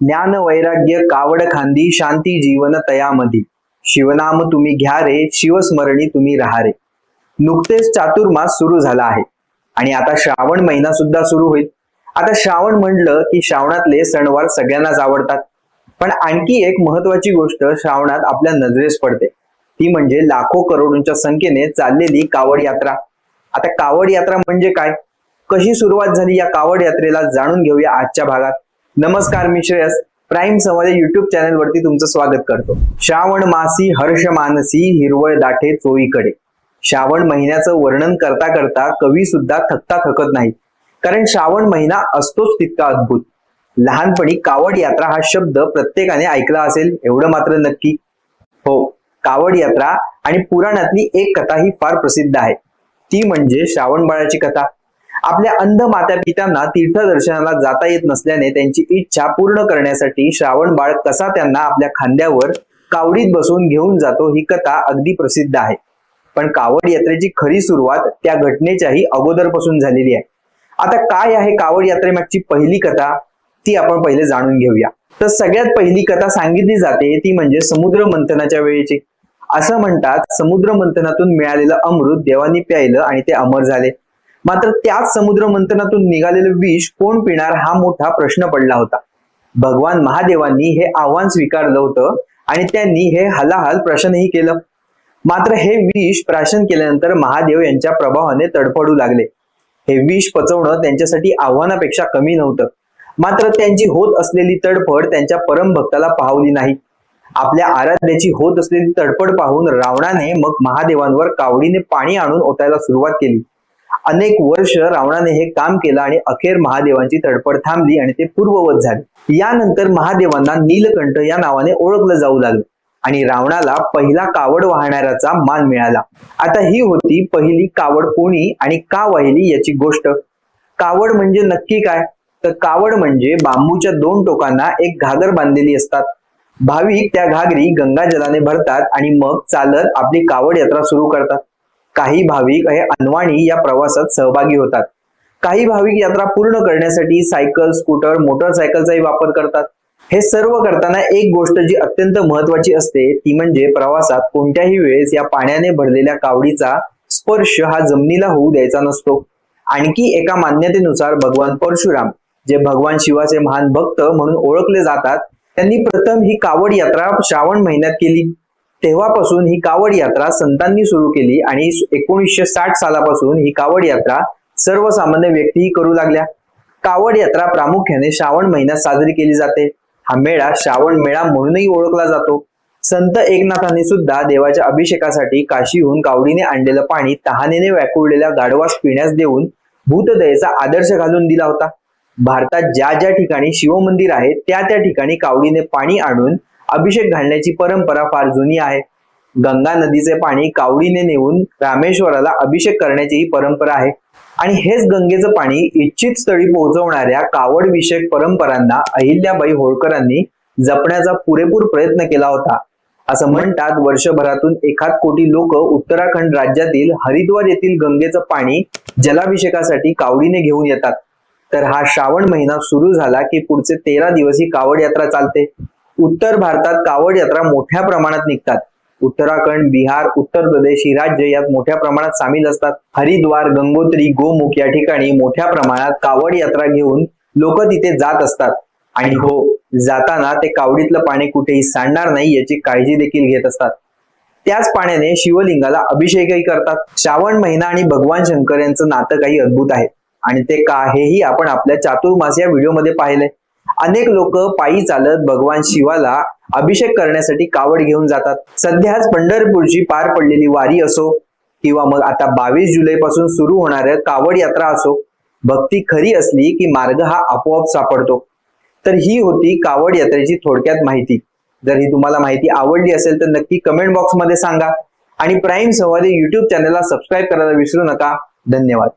ज्ञान वैराग्य कावड खांदी शांती जीवन तयामधी. शिवनाम तुम्ही घ्या रे शिवस्मरणी तुम्ही राहा रे. नुकतेच चातुर्मास सुरू झाला आहे. आणि आता श्रावण महिना सुद्धा सुरू होईल. आता श्रावण म्हणलं की श्रावणातले सणवार सगळ्यांनाच आवडतात. पण आणखी एक महत्वाची गोष्ट श्रावणात आपल्या नजरेस पडते. ती म्हणजे लाखो करोडोंच्या संख्येने चाललेली कावड यात्रा. आता कावड यात्रा म्हणजे काय? कशी सुरुवात झाली या कावड यात्रेला जाणून घेऊया आजच्या भागात. नमस्कार मी Shreyas. Prime Samaj YouTube channel वरती तुमचं स्वागत करतो. श्रावण मासी हर्ष मानसी हिरवळ दाठे चोईकडे श्रावण महिन्याचं वर्णन करता करता कवी सुद्धा थकता थकत नाही. कारण श्रावण महिना असतोच तितका अद्भुत. लहानपणी कावड यात्रा हा शब्द प्रत्येकाने ऐकला असेल एवढं मात्र नक्की. हो कावड यात्रा आणि पुराणातली एक कथा ही फार प्रसिद्ध आहे. ती म्हणजे श्रावण बाळाची कथा. आपल्या अंध माता पित्यांना तीर्थदर्शनाला जाता येत नसल्याने त्यांची इच्छा पूर्ण करण्यासाठी श्रावण बाळ कसा त्यांना आपल्या खांद्यावर कावडीत बसून घेऊन जातो ही कथा अगदी प्रसिद्ध आहे. पण कावड यात्रेची खरी सुरुवात त्या घटनेच्याही अगोदरपासून झालेली आहे. आता काय आहे कावड यात्रेमागची पहिली कथा? ती आपण पहिले जाणून घेऊया. तर सगळ्यात पहिली कथा सांगितली जाते ती म्हणजे समुद्र मंथनाच्या वेळेची. असं म्हणतात समुद्र मंथनातून मिळालेलं अमृत देवानी प्यायलं आणि ते अमर झाले. मात्र त्याच समुद्र मंथनातून निघालेलं विष कोण पिणार हा मोठा प्रश्न पडला होता. भगवान महादेवांनी हे आव्हान स्वीकारलं होतं आणि त्यांनी हे हलाहल प्रश्नही केलं. मात्र हे विष प्राशन केल्यानंतर महादेव यांच्या प्रभावाने तडफडू लागले. हे विष पचवणं त्यांच्यासाठी आव्हानापेक्षा कमी नव्हतं. मात्र त्यांची होत असलेली तडफड त्यांच्या परम भक्ताला पाहवली नाही. आपल्या आराध्याची होत असलेली तडफड पाहून रावणाने मग महादेवांवर कावडीने पाणी आणून ओतायला सुरुवात केली. अनेक वर्ष रावणाने हे काम केलं आणि अखेर महादेवांची तडफड थांबली आणि ते पूर्ववत झाले. यानंतर महादेवांना नीलकंठ या नावाने ओळखलं जाऊ लागलं आणि रावणाला पहिला कावड वाहणाऱ्याचा मान मिळाला. आता ही होती पहिली कावड कोणी आणि का वाहिली याची गोष्ट? कावड म्हणजे नक्की काय? तर कावड म्हणजे बांबूच्या दोन टोकांना एक घागर बांधलेली असतात. भाविक त्या घागरी गंगाजलाने भरतात आणि मग चालत आपली कावड यात्रा सुरू करतात. काही भाविक हे अनवाणी या प्रवासात सहभागी होतात. काही भाविक यात्रा पूर्ण करण्यासाठी सायकल स्कूटर मोटरसायकलचाही वापर करतात. हे सर्व करताना एक गोष्ट जी अत्यंत महत्वाची असते ती म्हणजे प्रवासात कोणत्याही वेळेस या पाण्याने भरलेल्या कावडीचा स्पर्श हा जमिनीला होऊ द्यायचा नसतो. आणखी एका मान्यतेनुसार भगवान परशुराम जे भगवान शिवाचे महान भक्त म्हणून ओळखले जातात त्यांनी प्रथम ही कावड यात्रा श्रावण महिन्यात केली. तेव्हापासून ही कावड यात्रा संतांनी सुरू केली आणि एकोणीसशे साठ सालापासून ही कावड यात्रा सर्वसामान्य व्यक्तीही करू लागल्या. कावड यात्रा प्रामुख्याने श्रावण महिन्यात साजरी केली जाते. हा मेळा श्रावण मेळा म्हणूनही ओळखला जातो. संत एकनाथांनी सुद्धा देवाच्या अभिषेकासाठी काशीहून कावडीने आणलेलं पाणी तहानेने व्याकुळलेल्या गाढवास पिण्यास देऊन भूतदयेचा आदर्श घालून दिला होता. भारतात ज्या ज्या ठिकाणी शिवमंदिर आहे त्या त्या ठिकाणी कावडीने पाणी आणून अभिषेक घालण्याची परंपरा फार जुनी आहे. गंगा नदीचे पाणी कावडीने नेऊन रामेश्वराला अभिषेक करण्याची ही परंपरा आहे. आणि हेच गंगेचं पाणी इच्छित स्थळी पोहोचवणाऱ्या कावड विषयक परंपरांना अहिल्याबाई होळकरांनी जपण्याचा पुरेपूर प्रयत्न केला होता. असं म्हणतात वर्षभरातून एखाद कोटी लोक उत्तराखंड राज्यातील हरिद्वार येथील गंगेचं पाणी जलाभिषेकासाठी कावडीने घेऊन येतात. तर हा श्रावण महिना सुरू झाला की पुढचे तेरा दिवस ही कावड यात्रा चालते. उत्तर भारतात कावड यात्रा मोठ्या प्रमाणात निघतात. उत्तराखंड बिहार उत्तर प्रदेश ही राज्य यात मोठ्या प्रमाणात सामील असतात. हरिद्वार गंगोत्री गोमुख या ठिकाणी मोठ्या प्रमाणात कावड यात्रा घेऊन लोक तिथे जात असतात. आणि हो जाताना ते कावडीतलं पाणी कुठेही सांडणार नाही याची काळजी देखील घेत असतात. त्याच पाण्याने शिवलिंगाला अभिषेकही करतात. श्रावण महिना आणि भगवान शंकर यांचं नातं काही अद्भुत आहे. आणि ते का हेही आपण आपल्या चातुर्मास या व्हिडिओमध्ये पाहिले अनेक लोक पायी चालत भगवान शिवाला अभिषेक करण्यासाठी कावड घेऊन जातात. सध्याच पंढरपूरची पार पडलेली वारी असो किंवा मग आता बावीस जुलै पासून सुरू होणाऱ्या कावड यात्रा असो भक्ती खरी असली की मार्ग हा आपोआप सापडतो. तर ही होती कावड यात्रेची थोडक्यात माहिती. जर ही तुम्हाला माहिती आवडली असेल तर नक्की कमेंट बॉक्समध्ये सांगा. आणि प्राईम संवादी युट्यूब चॅनलला सबस्क्राईब करायला विसरू नका. धन्यवाद.